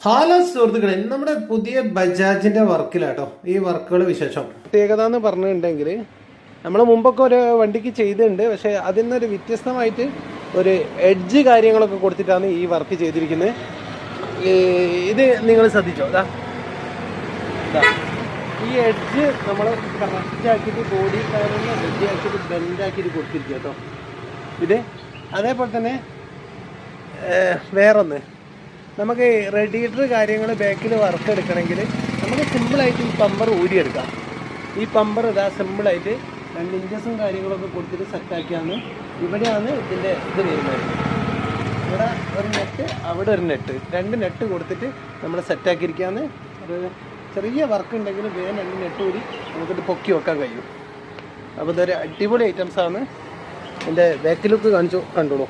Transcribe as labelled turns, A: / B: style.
A: Hello സുഹൃത്തുക്കളെ നമ്മുടെ പുതിയ ബജാജിന്റെ വർക്കിലാട്ടോ ഈ വർക്കുകൾ വിശേഷം. പ്രത്യേകത എന്ന് പറഞ്ഞിട്ടുണ്ടെങ്കിൽ നമ്മൾ മുമ്പൊക്കെ ഒരു വണ്ടിക്ക് ചെയ്തിട്ടുണ്ട് പക്ഷെ അതിൽ നിന്നൊരു വ്യത്യസ്തമായിട്ട് ഒരു എഡ്ജ് കാര്യങ്ങളൊക്കെ കൊടുത്തിട്ടാണ് ഈ വർക്ക് ചെയ്തിരിക്കുന്നത് ഇത് നിങ്ങൾ ശ്രദ്ധിച്ചോ? ദാ. ഈ എഡ്ജ് നമ്മൾ കറക്റ്റ് ആക്കിയിട്ട് ബോഡി കാര്യങ്ങൾ റെഡിയാക്കിയിട്ട് ആക്കിയിട്ട് ബെൻഡ് ആക്കിയിട്ട് കൊടുത്തിരിക്കുക കേട്ടോ. ഇത് അതേപോലെ തന്നെ വേറൊന്ന്. നമുക്ക് റെഡിയേറ്റർ കാര്യങ്ങൾ ബാക്കിൽ വർക്ക് എടുക്കണമെങ്കിൽ നമുക്ക് സിമ്പിളായിട്ട് ഈ പമ്പർ ഊരിയെടുക്കാം. ഈ പമ്പർ ഇതാ സിമ്പിളായിട്ട് രണ്ട് ഇഞ്ചസും കാര്യങ്ങളൊക്കെ കൊടുത്തിട്ട് സെറ്റാക്കിയാണ് ഇവിടെയാണ് ഇതിന്റെ ഇത് വരുന്നത്. ഇവിടെ ഒരു നെറ്റ് അവിടെ ഒരു നെറ്റ് രണ്ട് നെറ്റ് കൊടുത്തിട്ട് നമ്മൾ സെറ്റാക്കിയിരിക്കുകയാണ് ചെറിയ വർക്ക് ഉണ്ടെങ്കിൽ വേഗം രണ്ട് നെറ്റ് കൂടി നമുക്കിത് പൊക്കി വെക്കാൻ കഴിയും. അപ്പോൾ ഇതൊരു അടിപൊളി ഐറ്റംസാണ് എന്റെ ബാക്ക് ലുക്ക് കാണിച്ചു കണ്ടോളൂ.